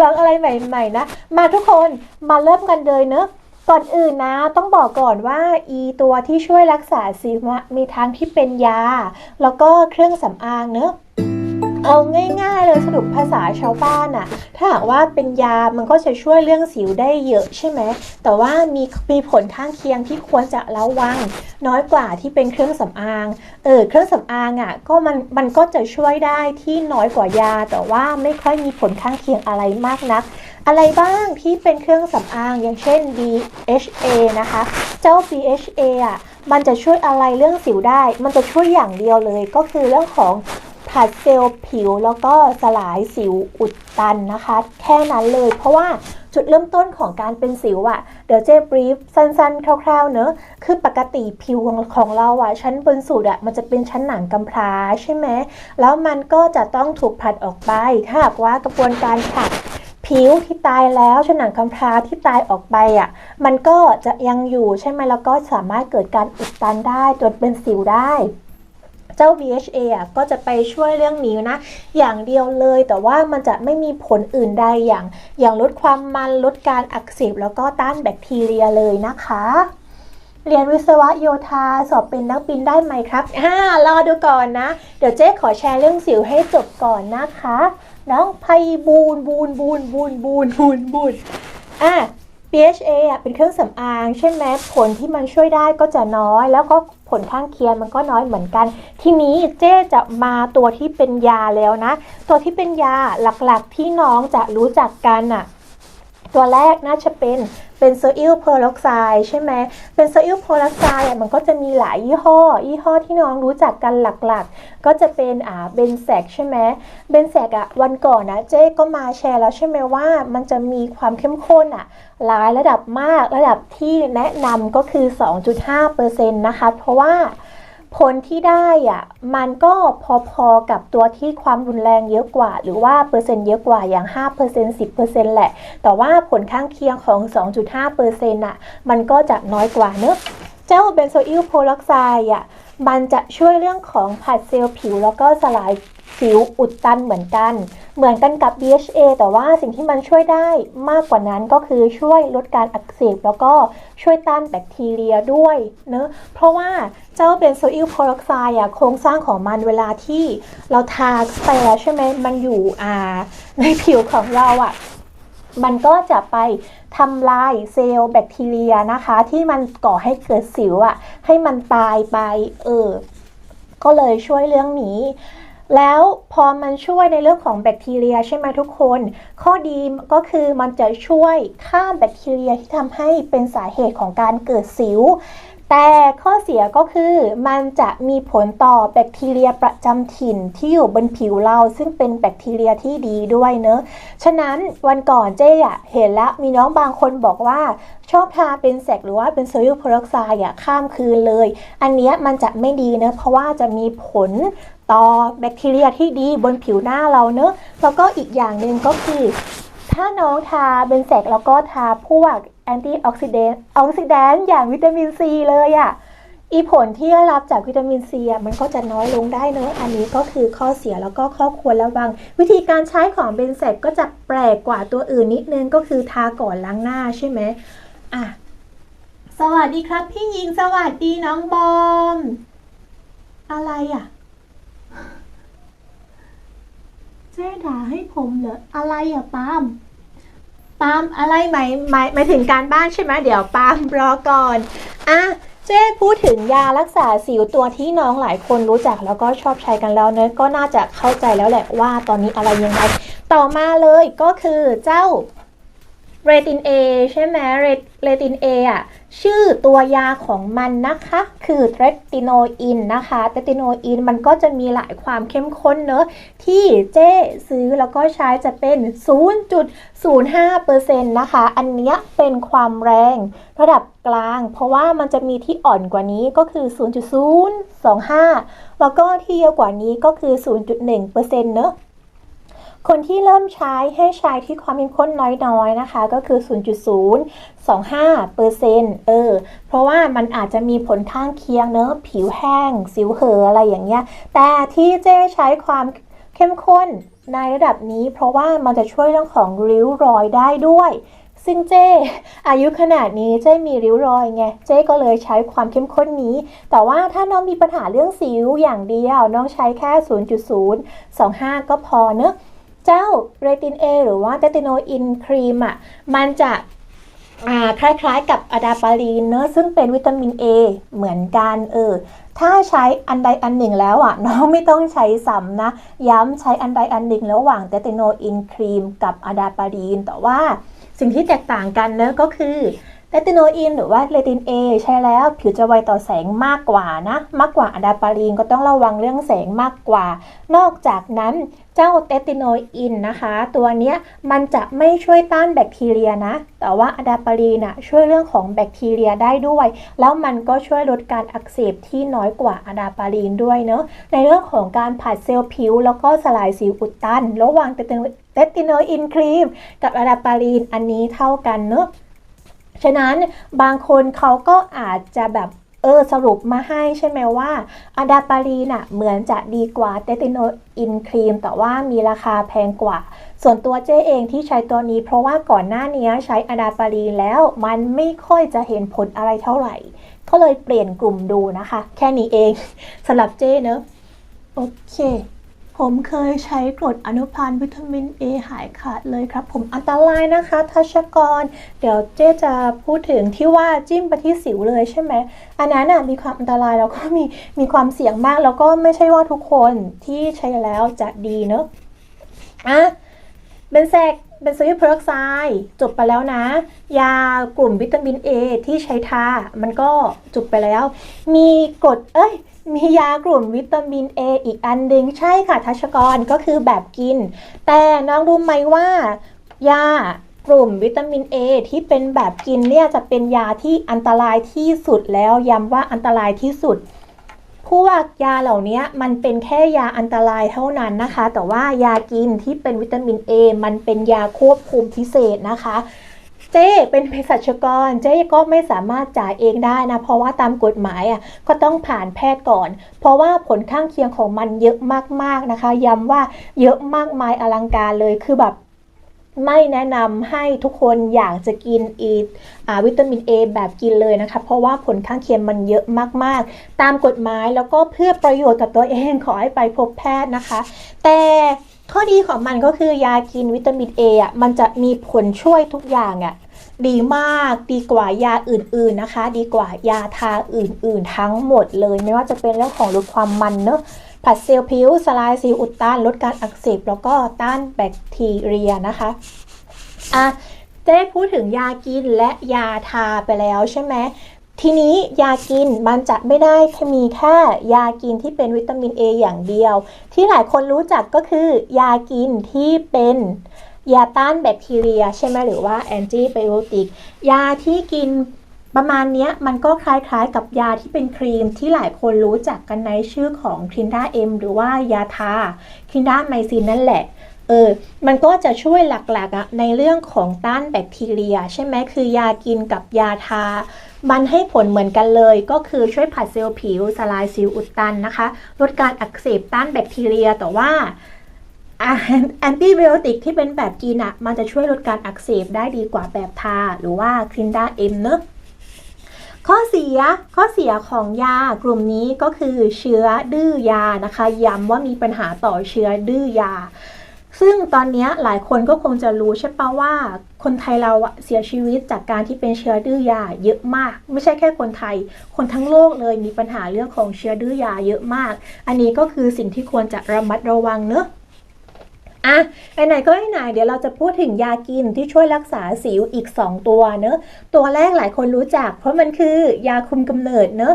ลองอะไรใหม่ ๆ นะ มาทุกคนมาเริ่มกันเลยเนอะก่อนอื่นนะต้องบอกก่อนว่าอีตัวที่ช่วยรักษาสิวอะมีทั้งที่เป็นยา แล้วก็เครื่องสำอางเนอะ เอาง่ายๆเลยสรุปภาษาชาวบ้านอะถ้าหากว่าเป็นยามันก็จะช่วยเรื่องสิวได้เยอะใช่ไหมแต่ว่ามีมีผลข้างเคียงที่ควรจะระวัง น้อยกว่าที่เป็นเครื่องสำอางเออเครื่องสำอางอะก็มันมันก็จะช่วยได้ที่น้อยกว่ายา แต่ว่าไม่ค่อยมีผลข้างเคียงอะไรมากนัก อะไรบ้างที่เป็นเครื่องสำอางอย่างเช่น BHA นะคะ เจ้า BHA อะมันจะช่วยอะไรเรื่องสิวได้ มันจะช่วยอย่างเดียวเลยก็คือเรื่องของ ผัดเซลล์ผิวแล้วก็สลายสิวอุดตันนะคะ แค่นั้นเลย เพราะว่าจุดเริ่มต้นของการเป็นสิวอะ่ะ เดี๋ยวเจ๊บรีฟสั้นๆ คร่าวๆ เนอะคือปกติผิวของของเราอะ่ะ ชั้นบนสุดอะ่ะ มันจะเป็นชั้นหนังกำพร้าใช่ไหม แล้วมันก็จะต้องถูกผลัดออกไป ถ้าหากว่ากระบวนการผัดผิวที่ตายแล้วชั้นหนังกำพร้าที่ตายออกไปอะ่ะ มันก็จะยังอยู่ใช่ไหมแล้วก็สามารถเกิดการอุดตันได้จนเป็นสิวได้ เจ้า VHA อะก็จะไปช่วยเรื่องนี้นะ อย่างเดียวเลย แต่ว่ามันจะไม่มีผลอื่นใดอย่าง อย่างลดความมันลดการอักเสบแล้วก็ต้านแบคทีเรียเลยนะคะเรียนวิศวะโยธาสอบเป็นนักบินได้ไหมครับอ่ารอดูก่อนนะ เดี๋ยวเจ๊ขอแชร์เรื่องสิวให้จบก่อนนะคะ น้องไพบูนบูนบูนบูนบูนบูนบูนอะ BHA อะเป็นเครื่องสำอางใช่ไหมผลที่มันช่วยได้ก็จะน้อย แล้วก็ผลข้างเคียงมันก็น้อยเหมือนกัน ทีนี้เจ๊จะมาตัวที่เป็นยาแล้วนะ ตัวที่เป็นยาหลักๆที่น้องจะรู้จักกันอะ ตัวแรกน่าจะเป็นเป็นโซอิลเพอร์ล็อกไซด์ใช่ไหมเป็นโซอิลเพอร์ล็อกไซด์อะมันก็จะมีหลายยี่ห้อ ยี่ห้อที่น้องรู้จักกันหลักๆ ก็จะเป็นอ่าเบนแซกใช่ไหมเบนแซกอะวันก่อนนะเจ๊ก็มาแชร์แล้วใช่ไหมว่ามันจะมีความเข้มข้นอะหลายระดับมากระดับที่แนะนำก็คือ 2.5%นะคะ เพราะว่า ผลที่ได้อะมันก็พอๆกับตัวที่ความรุนแรงเยอะกว่า หรือว่าเปอร์เซ็นต์เยอะกว่าอย่าง5% 10%แหละ แต่ว่าผลข้างเคียงของ 2.5%อะมันก็จะน้อยกว่าเนอะเจ้าเบนโซอิลโพลอกไซด์อะมันจะช่วยเรื่องของผัดเซลล์ผิวแล้วก็สลาย สิวอุดตันเหมือนกัน เหมือนกันกับ BHA แต่ว่าสิ่งที่มันช่วยได้มากกว่านั้นก็คือช่วยลดการอักเสบแล้วก็ช่วยต้านแบคทีเรียด้วยเนอะเพราะว่าเจ้าเบนโซอิลโพลอกไซด์อะโครงสร้างของมันเวลาที่เราทาไปแล้วใช่ไหมมันอยู่อ่าในผิวของเราอะมันก็จะไปทำลายเซลล์แบคทีเรียนะคะ ที่มันก่อให้เกิดสิวอะให้มันตายไปเออก็เลยช่วยเรื่องนี้ แล้วพอมันช่วยในเรื่องของแบคทีเรียใช่ไหมทุกคน ข้อดีก็คือมันจะช่วยฆ่าแบคทีเรียที่ทำให้เป็นสาเหตุของการเกิดสิว แต่ข้อเสียก็คือมันจะมีผลต่อแบคทีเรียประจำถิ่นที่อยู่บนผิวเรา ซึ่งเป็นแบคทีเรียที่ดีด้วยเนอะ ฉะนั้นวันก่อนเจ๊อะเห็นแล้วมีน้องบางคนบอกว่าชอบทาเป็นแสกหรือว่าเป็นโซดิยมโพรอกไซด์อะข้ามคืนเลย อันเนี้ยมันจะไม่ดีเนอะเพราะว่าจะมีผล ต่อแบคทีเรียที่ดีบนผิวหน้าเราเนอะแล้วก็อีกอย่างหนึ่งก็คือ ถ้าน้องทาเป็นแสกแล้วก็ทาพวกแอนตี้ออกซิเดนต์ออกซิแดนต์อย่างวิตามินซีเลยอะอีผลที่ได้รับจากวิตามินซีอะมันก็จะน้อยลงได้เนอะอันนี้ก็คือข้อเสียแล้วก็ข้อควรระวัง วิธีการใช้ของเบนเซตก็จะแปลกกว่าตัวอื่นนิดนึงก็คือทาก่อนล้างหน้าใช่ไหมอะสวัสดีครับพี่หญิงสวัสดีน้องบอม อะไรอะ เจ๊ด่าให้ผมเหรออะไรอะปาล์มปาล์มอะไรหมายหมายหมายถึงการบ้านใช่ไหมเดี๋ยวปาล์มรอก่อนอะเจ๊พูดถึงยารักษาสิวตัวที่น้องหลายคนรู้จักแล้วก็ชอบใช้กันแล้วเนอะก็น่าจะเข้าใจแล้วแหละว่าตอนนี้อะไรยังไง ต่อมาเลยก็คือเจ้า เรติน A ใช่ไหมเรเรติน A อะชื่อตัวยาของมันนะคะ คือเรติโนอินนะคะเรติโนอินมันก็จะมีหลายความเข้มข้นเนอะที่เจ้ซื้อแล้วก็ใช้จะเป็น 0.05%นะคะ อันเนี้ยเป็นความแรงระดับกลาง เพราะว่ามันจะมีที่อ่อนกว่านี้ก็คือ 0.025 แล้วก็ที่เยอะกว่านี้ก็คือ 0.1%เนอะ คนที่เริ่มใช้ให้ใช้ที่ความเข้มข้นน้อยๆนะคะ ก็คือ 0.025เปอร์เซ็นต์เออ เพราะว่ามันอาจจะมีผลข้างเคียงเนอะผิวแห้ง สิวเหออะไรอย่างเงี้ย แต่ที่เจ๊ใช้ความเข้มข้นในระดับนี้ เพราะว่ามันจะช่วยเรื่องของริ้วรอยได้ด้วยซึ่งเจ้อายุขนาดนี้เจ้มีริ้วรอยไง เจ้ก็เลยใช้ความเข้มข้นนี้ แต่ว่าถ้าน้องมีปัญหาเรื่องสิวอย่างเดียว น้องใช้แค่ 0.025 ก็พอเนอะ เจ้าเรตินเอหรือว่าเตติโนอินครีมอะมันจะคล้ายๆ กับอะดาปารีนเนอะซึ่งเป็นวิตามิน A เหมือนกันเออถ้าใช้อันใดอันหนึ่งแล้วอะน้องไม่ต้องใช้ซ้ำนะ ย้ำใช้อันใดอันหนึ่งระหว่างเตติโนอินครีมกับอะดาปารีน แต่ว่าสิ่งที่แตกต่างกันเนอะก็คือเตติโนอินหรือว่าเลติน A ใช้แล้วผิวจะไวต่อแสงมากกว่านะ มากกว่าอะดาปารีนก็ต้องระวังเรื่องแสงมากกว่า นอกจากนั้น เจ้าเตติโนอินนะคะ ตัวนี้มันจะไม่ช่วยต้านแบคทีเรียนะ แต่ว่าอะดาปารีนอะช่วยเรื่องของแบคทีเรียได้ด้วย แล้วมันก็ช่วยลดการอักเสบที่น้อยกว่าอะดาปารีนด้วยเนอะในเรื่องของการผัดเซลล์ผิว แล้วก็สลายสิวอุดตัน ระหว่างเตติโนอินครีม กับอะดาปารีนอันนี้เท่ากันเนอะฉะนั้นบางคนเขาก็อาจจะแบบ เออสรุปมาให้ใช่ไหมว่าอะดาปารีน่ะเหมือนจะดีกว่าเตติโนอินครีมแต่ว่ามีราคาแพงกว่า ส่วนตัวเจ้เองที่ใช้ตัวนี้เพราะว่าก่อนหน้านี้ใช้อะดาปารีนแล้วมันไม่ค่อยจะเห็นผลอะไรเท่าไหร่ ก็เลยเปลี่ยนกลุ่มดูนะคะ แค่นี้เองสำหรับเจ้เนอะโอเค ผมเคยใช้กรดอนุพันธ์วิตามิน A หายขาดเลยครับ ผมอันตรายนะคะทัชกร เดี๋ยวเจ๊จะพูดถึงที่ว่าจิ้มไปที่สิวเลยใช่ไหมอันนั้นน่ะมีความอันตรายแล้วก็มีมีความเสี่ยงมาก แล้วก็ไม่ใช่ว่าทุกคนที่ใช้แล้วจะดีเนอะอะเบนแซกเบนโซยิเพอร์ออกไซด์จบไปแล้วนะ ยากลุ่มวิตามิน A ที่ใช้ทา มันก็จบไปแล้ว มีกรดเอ้ย มียากลุ่มวิตามิน A อีกอันหนึ่งใช่ค่ะทัชกรก็คือแบบกิน แต่น้องรู้ไหมว่า ยากลุ่มวิตามิน A ที่เป็นแบบกินเนี่ยจะเป็นยาที่อันตรายที่สุดแล้วย้ำว่าอันตรายที่สุดพวกยาเหล่านี้มันเป็นแค่ยาอันตรายเท่านั้นนะคะ แต่ว่ายากินที่เป็นวิตามิน A มันเป็นยาควบคุมพิเศษนะคะ เจ้เป็นเภสัชกร เจ้ก็ไม่สามารถจ่ายเองได้นะ เพราะว่าตามกฎหมายอะก็ต้องผ่านแพทย์ก่อน เพราะว่าผลข้างเคียงของมันเยอะมากๆนะคะ ย้ำว่าเยอะมากมายอลังการเลยคือแบบไม่แนะนำให้ทุกคนอยากจะกินอีอวิตามิน A แบบกินเลยนะคะ เพราะว่าผลข้างเคียงมันเยอะมากๆ ตามกฎหมายแล้วก็เพื่อประโยชน์กับตัวเองขอให้ไปพบแพทย์นะคะ แต่ ข้อดีของมันก็คือยากินวิตามิน A อะมันจะมีผลช่วยทุกอย่างอะดีมากดีกว่ายาอื่นๆนะคะ ดีกว่ายาทาอื่นๆ ทั้งหมดเลย ไม่ว่าจะเป็นเรื่องของลดความมันเนอะผัดเซลล์ผิวสลายสิวอุดตันลดการอักเสบแล้วก็ต้านแบคทีเรียนะคะอะเจ๊พูดถึงยากินและยาทาไปแล้วใช่ไหม ทีนี้ยากินมันจะไม่ได้แค่มีแค่ยากินที่เป็นวิตามิน A อย่างเดียว ที่หลายคนรู้จักก็คือยากินที่เป็นยาต้านแบคทีเรียใช่ไหมหรือว่าแอนติไบโอติกยาที่กินประมาณนี้มันก็คล้ายๆกับยาที่เป็นครีมที่หลายคนรู้จักกันในชื่อของคินดาเอ็มหรือว่ายาทาคินดาไมซินนั่นแหละ เออ มันก็จะช่วยหลักๆอะในเรื่องของต้านแบคทีเรีย ใช่ไหมคือยากินกับยาทา มันให้ผลเหมือนกันเลย ก็คือช่วยผัดเซลล์ผิวสลายสิวอุดตันนะคะ ลดการอักเสบต้านแบคทีเรียแต่ว่าแอนติไบโอติกที่เป็นแบบกินอะมันจะช่วยลดการอักเสบได้ดีกว่าแบบทา หรือว่าคลินดาเอ็มเนอะข้อเสียข้อเสียของยากลุ่มนี้ก็คือเชื้อดื้อยานะคะย้ำว่ามีปัญหาต่อเชื้อดื้อยา ซึ่งตอนนี้หลายคนก็คงจะรู้ใช่ปะว่า คนไทยเราเสียชีวิตจากการที่เป็นเชื้อดื้อยาเยอะมาก ไม่ใช่แค่คนไทย คนทั้งโลกเลยมีปัญหาเรื่องของเชื้อดื้อยาเยอะมาก อันนี้ก็คือสิ่งที่ควรจะระมัดระวังเนอะอะไหนๆก็ไหนเดี๋ยวเราจะพูดถึงยากินที่ช่วยรักษาสิวอีก 2 ตัวเนอะตัวแรกหลายคนรู้จัก เพราะมันคือยาคุมกำเนิดเนอะ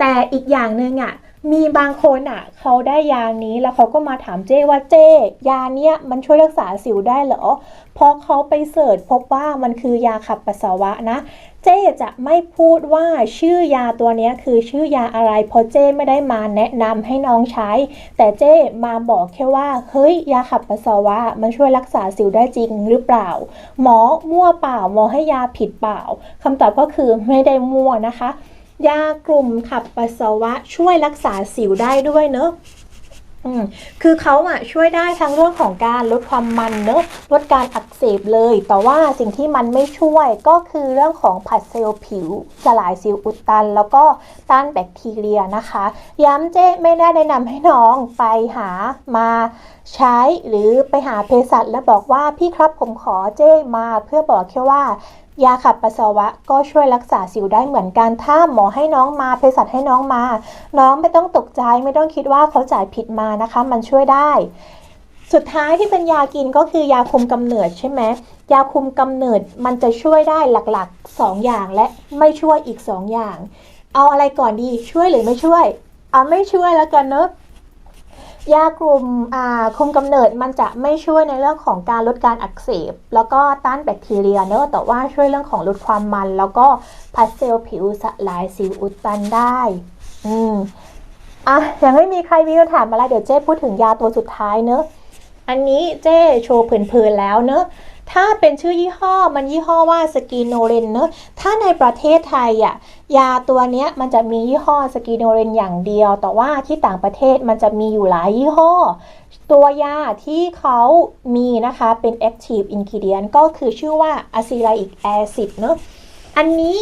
แต่อีกอย่างหนึ่งอะ มีบางคนอะ เขาได้ยานี้แล้วเขาก็มาถามเจ้ว่าเจ้ยาเนี้ยมันช่วยรักษาสิวได้เหรอพอเขาไปเสิร์ชพบว่ามันคือยาขับปัสสาวะนะ เจ๊จะไม่พูดว่าชื่อยาตัวนี้คือชื่อยาอะไรเพราะเจ๊ไม่ได้มาแนะนำให้น้องใช้ แต่เจ๊มาบอกแค่ว่า เฮ้ยยาขับปัสสาวะมันช่วยรักษาสิวได้จริงหรือเปล่า หมอมั่วเปล่าหมอให้ยาผิดเปล่าคำตอบก็คือไม่ได้มั่วนะคะ ยากลุ่มขับปัสสาวะช่วยรักษาสิวได้ด้วยเนอะคือเขาอะช่วยได้ทั้งเรื่องของการลดความมันเนอะลดการอักเสบเลย แต่ว่าสิ่งที่มันไม่ช่วยก็คือเรื่องของผัดเซลล์ผิวสลายสิวอุดตัน แล้วก็ต้านแบคทีเรียนะคะ ย้ำเจ๊ไม่ได้แนะนำให้น้องไปหามาใช้หรือไปหาเภสัชแล้วบอกว่าพี่ครับผมขอเจ้มาเพื่อบอกแค่ว่า ยาขับปัสสาวะก็ช่วยรักษาสิวได้เหมือนกัน ถ้าหมอให้น้องมาเภสัชให้น้องมา น้องไม่ต้องตกใจไม่ต้องคิดว่าเขาจ่ายผิดมานะคะ มันช่วยได้ สุดท้ายที่เป็นยากินก็คือยาคุมกำเนิดใช่ไหมยาคุมกำเนิดมันจะช่วยได้หลักๆ 2 อย่างและไม่ช่วยอีก 2 อย่าง เอาอะไรก่อนดีช่วยหรือไม่ช่วยเอาไม่ช่วยแล้วกันเนอะ ยากลุ่มอ่าคุมกำเนิดมันจะไม่ช่วยในเรื่องของการลดการอักเสบ แล้วก็ต้านแบคทีเรียเนอะแต่ว่าช่วยเรื่องของลดความมัน แล้วก็พัดเซลล์ผิวสลายสิวอุดตันได้ อืมอะยังไม่มีใครมีคำถามอะไรเดี๋ยวเจ้พูดถึงยาตัวสุดท้ายเนอะอันนี้เจ้โชว์เพลินๆแล้วเนอะ ถ้าเป็นชื่อยี่ห้อมันยี่ห้อว่าสกีโนเรนเนอะถ้าในประเทศไทยอะยาตัวเนี้ยมันจะมียี่ห้อสกีโนเรนอย่างเดียว แต่ว่าที่ต่างประเทศมันจะมีอยู่หลายยี่ห้อ ตัวยาที่เขามีนะคะเป็น active ingredient ก็คือชื่อว่า acrylic acid เนอะอันนี้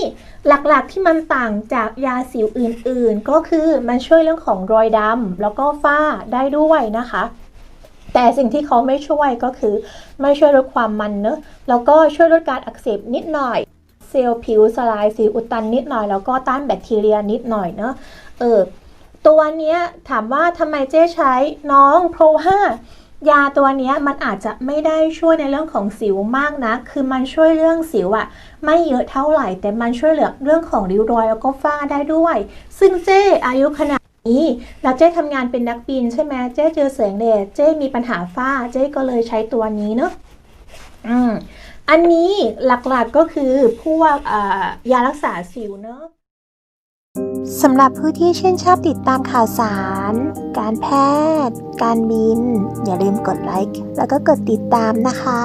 หลักๆที่มันต่างจากยาสิวอื่นๆ ก็คือมันช่วยเรื่องของรอยดำแล้วก็ฝ้าได้ด้วยนะคะ แต่สิ่งที่เขาไม่ช่วยก็คือไม่ช่วยลดความมันเนอะแล้วก็ช่วยลดการอักเสบนิดหน่อย เซลล์ผิวสลายสิวอุดตันนิดหน่อย แล้วก็ต้านแบคทีเรียนิดหน่อยเนอะเออตัวเนี้ยถามว่าทำไมเจ๊ใช้น้องเพราะว่ายาตัวนี้มันอาจจะไม่ได้ช่วยในเรื่องของสิวมากนะ คือมันช่วยเรื่องสิวอะไม่เยอะเท่าไหร่ แต่มันช่วยเหลือเรื่องของริ้วรอยแล้วก็ฝ้าได้ด้วย ซึ่งเจ๊อายุขนาด นี้แล้วเจ๊ทำงานเป็นนักบินใช่ไหมเจ๊เจอแสงแดดเจ๊มีปัญหาฝ้าเจ๊ก็เลยใช้ตัวนี้เนอะอืมอันนี้หลักๆก็คือพวกยารักษาสิวเนอะสำหรับผู้ที่ชื่นชอบติดตามข่าวสาร การแพทย์ การบิน อย่าลืมกดไลค์แล้วก็กดติดตามนะคะ